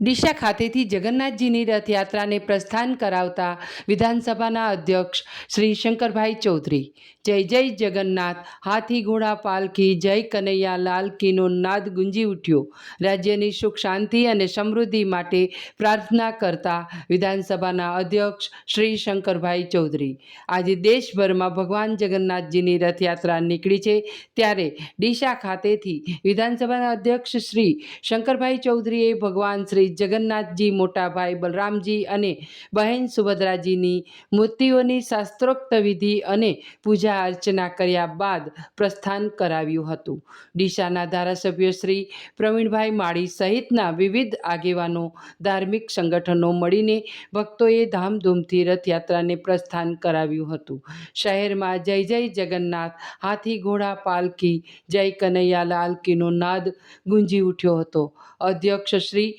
ડીસા ખાતેથી જગન્નાથજીની રથયાત્રાને પ્રસ્થાન કરાવતા વિધાનસભાના અધ્યક્ષ શ્રી શંકરભાઈ ચૌધરી. જય જય જગન્નાથ. હાથી ઘોડા પાલખી, જય કનૈયા લાલ કીનો નાદ ગુંજી ઉઠ્યો. રાજ્યની સુખ શાંતિ અને સમૃદ્ધિ માટે પ્રાર્થના કરતા વિધાનસભાના અધ્યક્ષ શ્રી શંકરભાઈ ચૌધરી. આજે દેશભરમાં ભગવાન જગન્નાથજીની રથયાત્રા નીકળી છે. ત્યારે ડીશા ખાતેથી વિધાનસભાના અધ્યક્ષ શ્રી શંકરભાઈ ચૌધરીએ ભગવાન શ્રી જગન્નાથજી મોટાભાઈ બલરામજી અને બહેન સુભદ્રાજીની મૂર્તિઓની શાસ્ત્રોક્ત વિધિ અને પૂજા અર્ચના કર્યા બાદ પ્રસ્થાન કરાવ્યું હતું. ડીસાના ધારાસભ્ય શ્રી પ્રવીણભાઈ માળી સહિતના વિવિધ આગેવાનો, ધાર્મિક સંગઠનો મળીને ભક્તોએ ધામધૂમથી રથયાત્રાને પ્રસ્થાન કરાવ્યું હતું. શહેરમાં જય જય જગન્નાથ, હાથી ઘોડા પાલકી જય કનૈયા લાલકીનો નાદ ગુંજી ઉઠ્યો હતો. અધ્યક્ષ શ્રી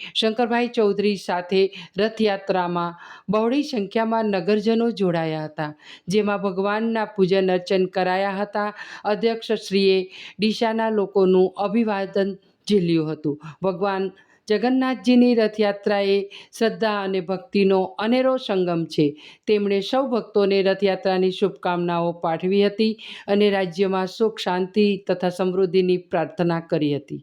શંકરભાઈ ચૌધરી સાથે રથયાત્રામાં બહોળી સંખ્યામાં નગરજનો જોડાયા હતા, જેમાં ભગવાનના પૂજન અર્ચન કરાયા હતા. અધ્યક્ષશ્રીએ ડીસાના લોકોનું અભિવાદન ઝીલ્યું હતું. ભગવાન જગન્નાથજીની રથયાત્રાએ શ્રદ્ધા અને ભક્તિનો અનેરો સંગમ છે. તેમણે સૌ ભક્તોને રથયાત્રાની શુભકામનાઓ પાઠવી હતી અને રાજ્યમાં સુખ, શાંતિ તથા સમૃદ્ધિની પ્રાર્થના કરી હતી.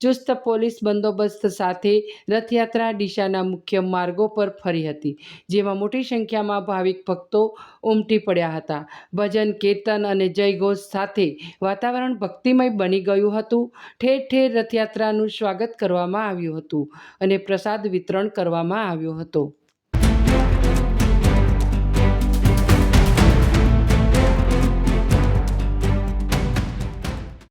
ચુસ્ત પોલીસ બંદોબસ્ત સાથે રથયાત્રા ડીશાના મુખ્ય માર્ગો પર ફરી હતી, જેમાં મોટી સંખ્યામાં ભાવિક ભક્તો ઉમટી પડ્યા હતા. ભજન, કીર્તન અને જયઘોષ સાથે વાતાવરણ ભક્તિમય બની ગયું હતું. ઠેર ઠેર રથયાત્રાનું સ્વાગત કરવામાં આવ્યું હતું અને પ્રસાદ વિતરણ કરવામાં આવ્યો હતો.